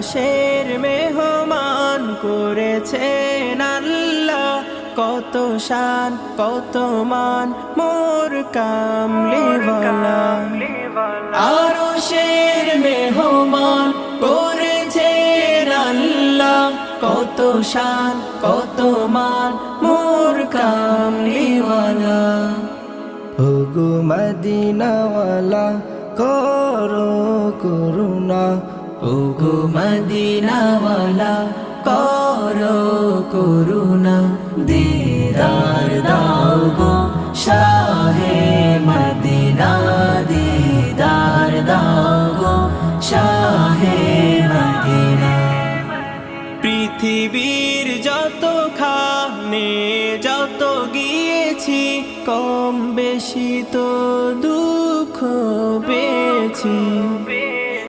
আরশের মেহমান করেছেন আল্লাহ। কত শান, কত মান, মোর কামলিওয়ালা। আরশের মেহমান করেছেন আল্লাহ। কত শান, কত মান, মোর কামলিওয়ালা। ওগো মদিনাওয়ালা, করো করুণা। ওগো মদিনাওয়ালা, করো করুণা, দিদার দাও গো শাহে মদিনা, দিদার দাও গো শাহে মদিনা। পৃথিবীর যত খানে যত গিয়েছি, কম বেশি তো দুঃখ পেয়েছি।